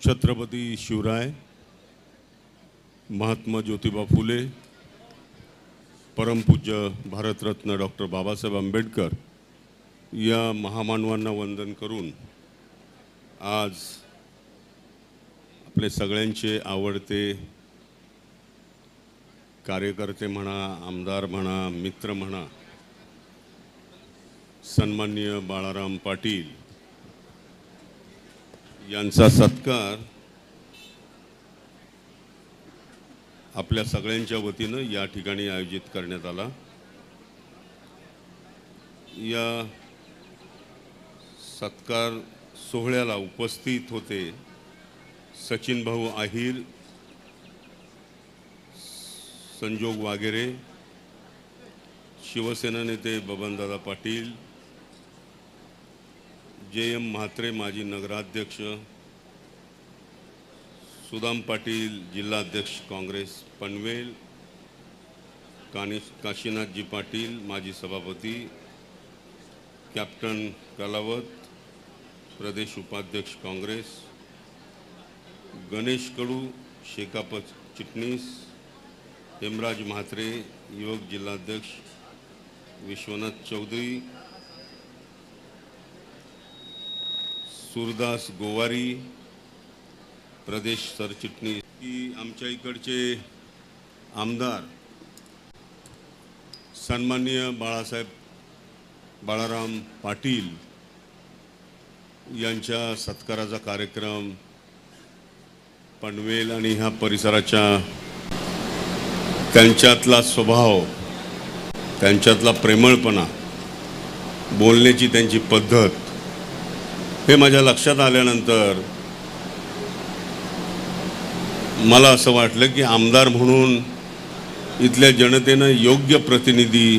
छत्रपती शिवराय महात्मा ज्योतिबा फुले परमपूज्य भारतरत्न डॉक्टर बाबासाहेब आंबेडकर या महामानवांना वंदन करून आज आपले सगळ्यांचे आवडते कार्यकर्ते म्हणा आमदार म्हणा मित्र म्हणा सन्माननीय बाळाराम पाटील यांचा सत्कार आपल्या सगळ्यांच्या वतीनं या ठिकाणी आयोजित करण्यात आला. या सत्कार सोहळ्याला उपस्थित होते सचिन भाऊ आहिर संजोग वागेरे शिवसेना नेते बबनदादा पाटील जे एम म्हात्रे माजी नगराध्यक्ष सुदाम पाटील जिल्हाध्यक्ष काँग्रेस पनवेल कानी काशीनाथजी पाटील माजी सभापती कॅप्टन कलावत प्रदेश उपाध्यक्ष काँग्रेस गणेश कडू शेकाप चिटणीस हेमराज म्हात्रे युवक जिल्हाध्यक्ष विश्वनाथ चौधरी सूरदास गोवारी प्रदेश सरचिटणीस. की आमच्या इकडचे आमदार सन्मान्य बाळासाहेब बाळाराम पाटील यांच्या सत्काराचा कार्यक्रम पनवेल आणि ह्या परिसराच्या त्यांच्यातला स्वभाव त्यांच्यातला प्रेमळपणा बोलण्याची त्यांची पद्धत हे माझ्या लक्षात आल्यानंतर मला असं वाटलं की आमदार म्हणून इथल्या जनतेनं योग्य प्रतिनिधी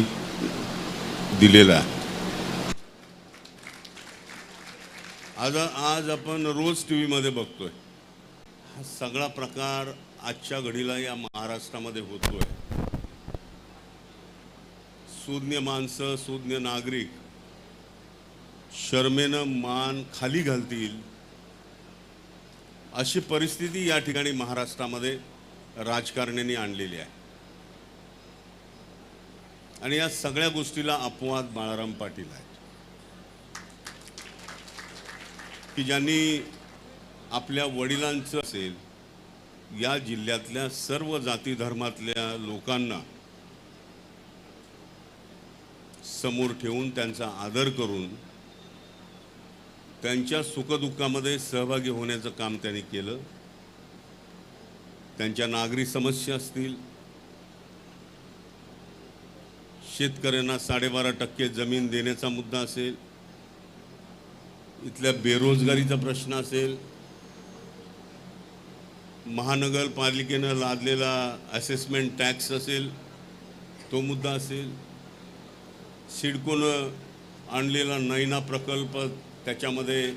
दिलेला आहे. आज आज आपण रोज टी व्हीमध्ये बघतोय. हा सगळा प्रकार आजच्या घडीला या महाराष्ट्रामध्ये होतोय. सुज्ञ माणसं सुज्ञ नागरिक शर्मेनं मान खाली घालतील अशी परिस्थिती या ठिकाणी महाराष्ट्रामध्ये राजकारण्यांनी आणलेली आहे. आणि या सगळ्या गोष्टीला अपवाद बाळाराम पाटील आहेत. की ज्यांनी आपल्या वडिलांचं असेल या जिल्ह्यातल्या सर्व जाती धर्मातल्या लोकांना समोर ठेवून त्यांचा आदर करून त्यांच्या सुखदुःखामध्ये सहभागी होण्याचं काम त्यांनी केलं. त्यांच्या नागरी समस्या असतील. शेतकऱ्यांना साडेबारा टक्के जमीन देण्याचा मुद्दा असेल. इथल्या बेरोजगारीचा प्रश्न असेल. महानगरपालिकेनं लादलेला असेसमेंट टॅक्स असेल तो मुद्दा असेल. सिडकोनं आणलेला नैना प्रकल्प त्याच्यामध्ये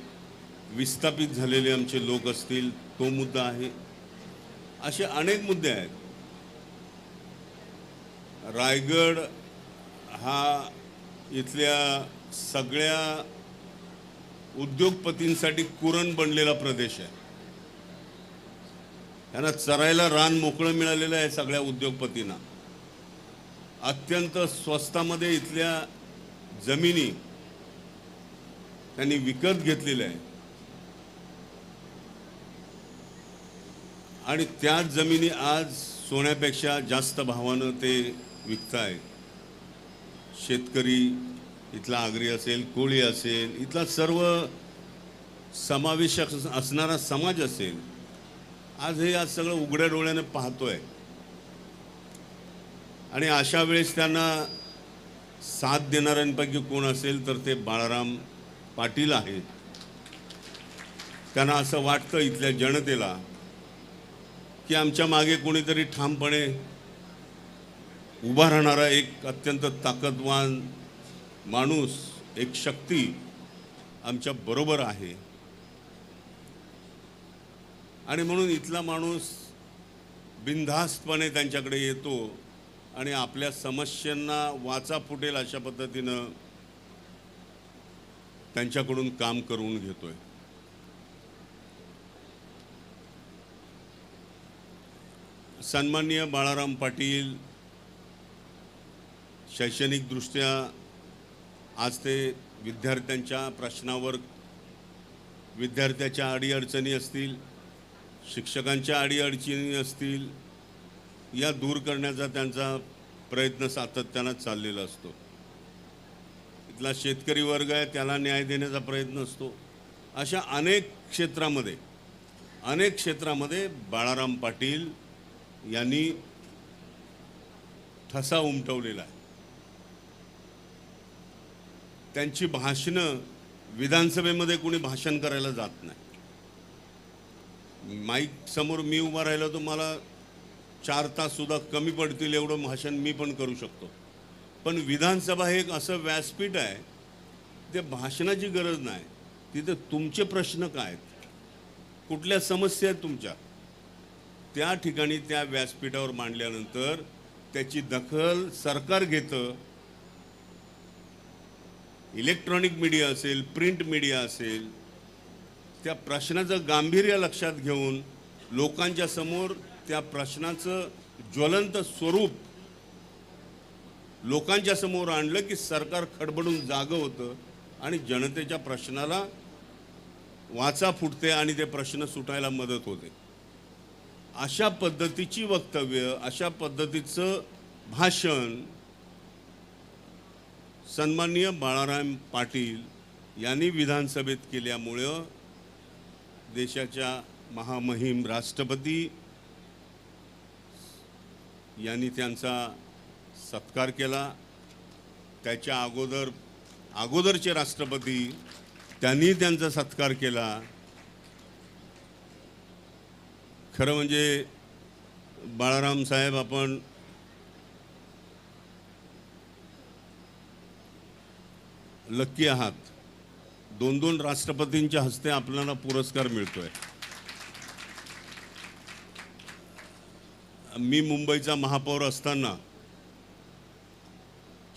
विस्थापित झालेले आमचे लोक असतील तो मुद्दा आहे. असे अनेक मुद्दे आहेत. रायगड हा इथल्या सगळ्या उद्योगपतींसाठी कुरण बनलेला प्रदेश आहे. त्यांना चरायला रान मोकळं मिळालेलं आहे सगळ्या उद्योगपतींना. अत्यंत स्वस्तामध्ये इथल्या जमिनी त्यांनी विकत घेतलेलं आहे. आणि त्याच जमिनी आज सोन्यापेक्षा जास्त भावानं ते विकताय शेतकरी इथला आगरी असेल कोळी असेल इथला सर्व समावेशक असणारा समाज असेल आज हे आज सगळं उघड्या डोळ्यानं पाहतोय. आणि अशा वेळेस त्यांना साथ देणाऱ्यांपैकी कोण असेल तर ते बाळाराम पाटील आहेत. त्यांना असं वाटतं इथल्या जनतेला की आमच्या मागे कोणीतरी ठामपणे उभा राहणारा एक अत्यंत ताकदवान माणूस एक शक्ती आमच्या बरोबर आहे. आणि म्हणून इथला माणूस बिनधास्तपणे त्यांच्याकडे येतो आणि आपल्या समस्यांना वाचा फुटेल अशा पद्धतीनं त्यांच्याकडून काम करून घेतो आहे सन्मान्य बाळाराम पाटील शैक्षणिकदृष्ट्या आज ते विद्यार्थ्यांच्या प्रश्नावर विद्यार्थ्याच्या अडीअडचणी असतील शिक्षकांच्या अडीअडचणी असतील या दूर करण्याचा त्यांचा प्रयत्न सातत्यानं चाललेला असतो. इथला शेतकरी वर्ग आहे त्याला न्याय देण्याचा प्रयत्न असतो. अशा अनेक क्षेत्रामध्ये अनेक क्षेत्रामध्ये बाळाराम पाटील यांनी ठसा उमटवलेला आहे. त्यांची भाषणं विधानसभेमध्ये कोणी भाषण करायला जात नाही. माईक समोर मी उभा राहिलो तर मला चार तास सुद्धा कमी पडतील एवढं भाषण मी पण करू शकतो. पण विधानसभा हे एक असं व्यासपीठ आहे ते भाषणाची गरज नाही. तिथे तुमचे प्रश्न काय आहेत? कुठल्या समस्या आहेत तुमच्या? त्या ठिकाणी त्या व्यासपीठावर मांडल्यानंतर त्याची दखल सरकार घेतं. इलेक्ट्रॉनिक मीडिया असेल प्रिंट मीडिया असेल त्या प्रश्नाचं गांभीर्य लक्षात घेऊन लोकांच्या समोर त्या प्रश्नाचं ज्वलंत स्वरूप लोकांच्या समोर आणलं की सरकार खडबडून जागं होतं आणि जनतेच्या प्रश्नाला वाचा फुटते आणि ते प्रश्न सुटायला मदत होते. अशा पद्धतीची वक्तव्य अशा पद्धतीचं भाषण सन्माननीय बाळाराम पाटील यांनी विधानसभेत केल्यामुळं देशाच्या महामहिम राष्ट्रपती यांनी त्यांचा सत्कार केला. त्याच्या अगोदर अगोदरचे राष्ट्रपती त्यांनी त्यांचा सत्कार केला. खरं म्हणजे बाळाराम साहेब आपण लक्की आहात. दोन दोन राष्ट्रपतींच्या हस्ते आपल्याला पुरस्कार मिळतोय. मी मुंबईचा महापौर असताना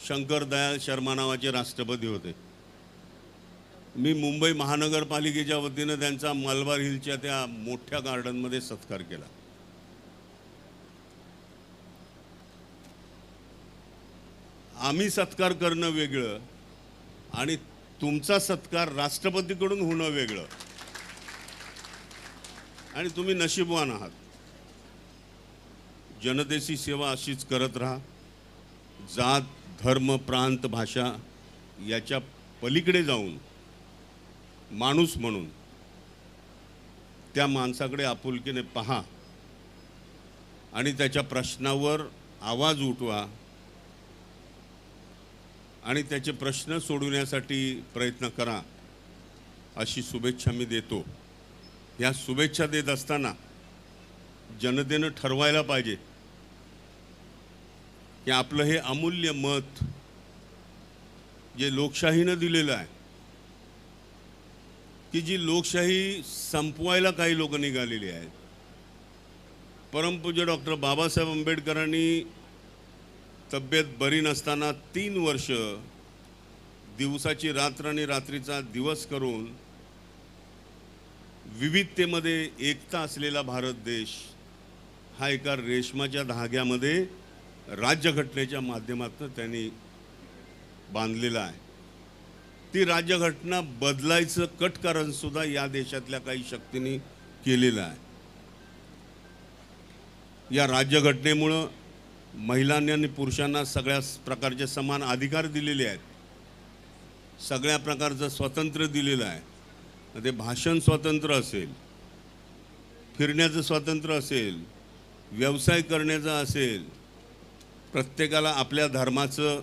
शंकर दयाल शर्मा नावाचे राष्ट्रपती होते. मी मुंबई महानगरपालिकेच्या वतीनं त्यांचा मलबार हिलच्या त्या मोठ्या गार्डनमध्ये सत्कार केला. आम्ही सत्कार करणं वेगळं आणि तुमचा सत्कार राष्ट्रपतीकडून होणं वेगळं. आणि तुम्ही नशीबवान आहात. जनतेची सेवा अशीच करत राहा. जात धर्म प्रांत भाषा याच्या पलीकडे जाऊन माणूस म्हणून त्या माणसाकडे आपुलकीने पहा आणि त्याच्या प्रश्नावर आवाज उठवा आणि त्याचे प्रश्न सोडवण्यासाठी प्रयत्न करा अशी शुभेच्छा मी देतो. या शुभेच्छा देत असताना जनतेनं ठरवायला पाहिजे. की आपलं हे अमूल्य मत जे लोकशाहीनं दिलेलं आहे की जी लोकशाही संपवायला काही लोक निघालेली आहेत. परमपूज्य डॉक्टर बाबासाहेब आंबेडकरांनी तब्येत बरी नसताना तीन वर्ष दिवसाची रात्र आणि रात्रीचा दिवस करून विविधतेमध्ये एकता असलेला भारत देश हा एका रेशमाच्या धाग्यामध्ये राज्यघटनेच्या माध्यमातून त्यांनी बांधलेलं आहे. ती राज्यघटना बदलायचं कटकरण सुद्धा या देशातल्या काही शक्तींनी केलेलं आहे. या राज्यघटनेमुळं महिलांनी आणि पुरुषांना सगळ्या प्रकारचे समान अधिकार दिलेले आहेत. सगळ्या प्रकारचं स्वातंत्र्य दिलेलं आहे. ते भाषण स्वातंत्र्य असेल फिरण्याचं स्वातंत्र्य असेल व्यवसाय करण्याचा असेल प्रत्येकाला आपल्या धर्माचं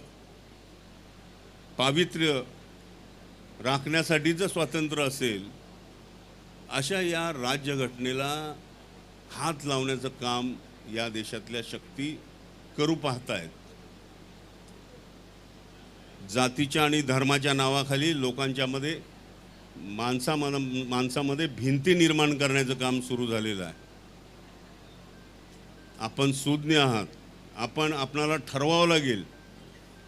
पावित्र्य राखण्यासाठीचं स्वातंत्र्य असेल अशा या राज्यघटनेला हात लावण्याचं काम या देशातल्या शक्ती करू पाहतायत. जातीच्या आणि धर्माच्या नावाखाली लोकांच्यामध्ये माणसा माणसामध्ये भिंती निर्माण करण्याचं काम सुरू झालेलं आहे. आपण सुज्ञ आहात. आपण आपणाला ठरवावं लागेल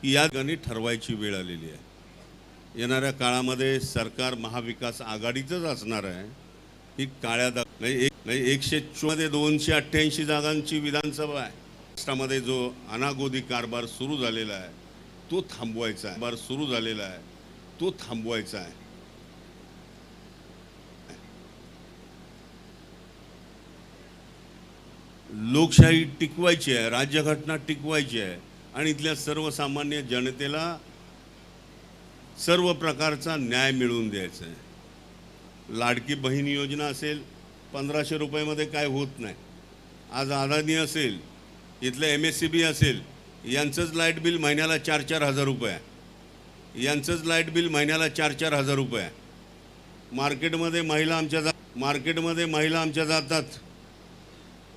की या ठिकाणी ठरवायची वेळ आलेली आहे. येणाऱ्या काळामध्ये सरकार महाविकास आघाडीचंच असणार आहे. ही काळ्या दा नाही एक नाही एकशे मध्ये दोनशे अठ्ठ्याऐंशी जागांची विधानसभा आहे. महाराष्ट्रामध्ये जो अनागोदी कारभार सुरू झालेला आहे तो थांबवायचा आहे. कारभार सुरू झालेला आहे तो थांबवायचा आहे. लोकशाही टिकवायची आहे राज्यघटना टिकवायची आहे आणि इथल्या सर्वसामान्य जनतेला सर्व प्रकारचा न्याय मिळवून द्यायचा आहे. लाडकी बहीण योजना असेल पंधराशे रुपयामध्ये काय होत नाही. आज अदानी असेल इथलं एम एस सी बी असेल यांचंच लाइट बिल महिन्याला चार चार हजार रुपये आहे. यांचंच लाइट बिल महिन्याला चार चार हजार रुपये आहे. मार्केटमध्ये महिला आमच्या जा मार्केटमध्ये महिला आमच्या जातात.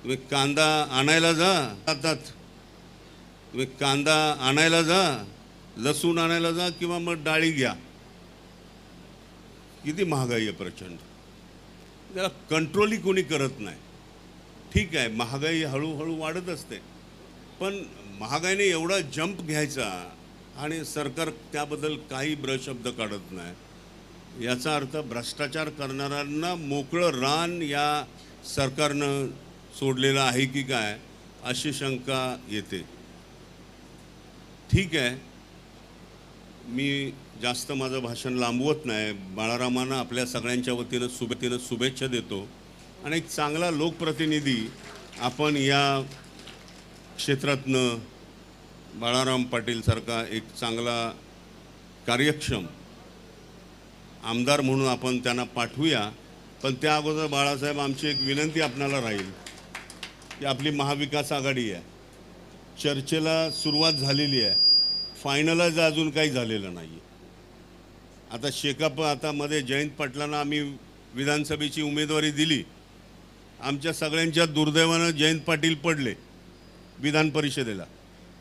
तुम्ही कांदा आणायला जा. जातात तुम्ही कांदा आणायला जा लसूण आणायला जा किंवा मग डाळी घ्या. किती महागाई आहे प्रचंड. त्याला कंट्रोलही कोणी करत नाही. ठीक आहे महागाई हळूहळू वाढत असते. पण महागाईने एवढा जंप घ्यायचा आणि सरकार त्याबद्दल काही ब्रशब्द काढत नाही. याचा अर्थ भ्रष्टाचार करणाऱ्यांना मोकळं रान या सरकारनं सोडलेलं आहे की काय अशी शंका येते. ठीक आहे. मी जास्त माझं भाषण लांबवत नाही. बाळारामांना आपल्या सगळ्यांच्या वतीनं शुभेतीनं शुभेच्छा देतो. आणि एक चांगला लोकप्रतिनिधी आपण या क्षेत्रातनं बाळाराम पाटीलसारखा एक चांगला कार्यक्षम आमदार म्हणून आपण त्यांना पाठवूया. पण त्या अगोदर बाळासाहेब आमची एक विनंती आपणाला राहील. ती आपली महाविकास आघाडी आहे. चर्चेला सुरुवात झालेली आहे. फायनलाच अजून काही झालेलं नाही आता शेकाप आता मध्ये जयंत पाटलांना आम्ही विधानसभेची उमेदवारी दिली. आमच्या सगळ्यांच्या दुर्दैवानं जयंत पाटील पडले विधान परिषदेला.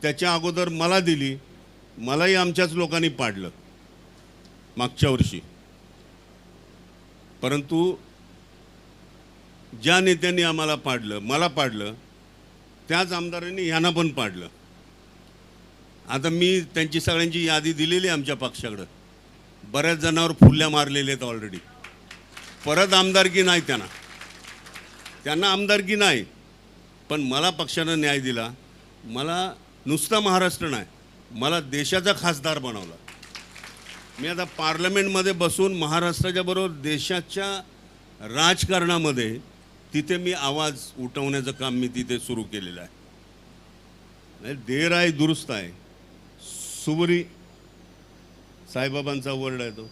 त्याच्या अगोदर मला दिली मलाही आमच्याच लोकांनी पाडलं मागच्या वर्षी. परंतु ज्या नेत्यांनी आम्हाला पाडलं मला पाडलं त्याच आमदारांनी ह्यांना पण पाडलं. आता मी त्यांची सगळ्यांची यादी दिलेली आहे आमच्या पक्षाकडं. बऱ्याच जणांवर फुल्या मारलेल्या आहेत ऑलरेडी परत आमदारकी नाही त्यांना. त्यांना आमदारकी नाही. पण मला पक्षानं न्याय दिला. मला नुसता महाराष्ट्र नाही. मला देशाचा खासदार बनवला. मी आता पार्लमेंटमध्ये बसून महाराष्ट्राच्या बरोबर देशाच्या राजकारणामध्ये तिथे मी आवाज उठवण्याचं काम मी तिथे सुरू केलेलं आहे. नाही, देर आहे दुरुस्त आहे. सुबरी साईबाबांचा वर्ड आहे तो.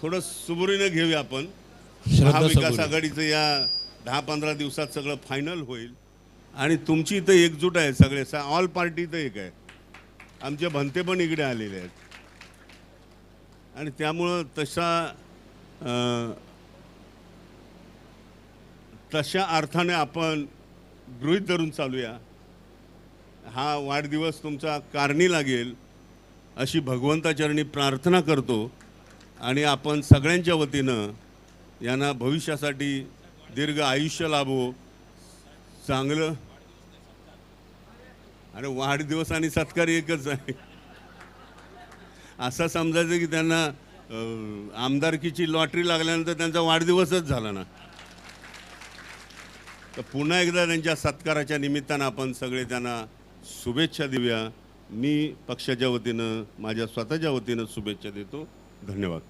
थोडं सुबरीनं घेऊया आपण. महाविकास. आघाडीचं या दहा पंधरा दिवसात सगळं फायनल होईल. आणि तुमची इथं एकजूट आहे सगळे ऑल पार्टी इथं एक आहे. आमचे भंते पण इकडे आलेले आहेत. आणि त्यामुळं तशा तशा अर्थाने आपण गृहीत धरून चालूया. हा वाढदिवस तुमचा कारणी लागेल अशी भगवंताचरणी प्रार्थना करतो आणि आपण सगळ्यांच्या वतीनं यांना भविष्यासाठी दीर्घ आयुष्य लाभो. चांगलं. अरे वाढदिवस आणि सत्कार एकच आहे. असं समजायचं की त्यांना आमदारकीची लॉटरी लागल्यानंतर त्यांचा वाढदिवसच झाला ना. तर पुन्हा एकदा त्यांच्या सत्काराच्या निमित्तानं आपण सगळे त्यांना शुभेच्छा देऊया. मी पक्षाच्या वतीनं माझ्या स्वतःच्या वतीनं शुभेच्छा देतो. धन्यवाद.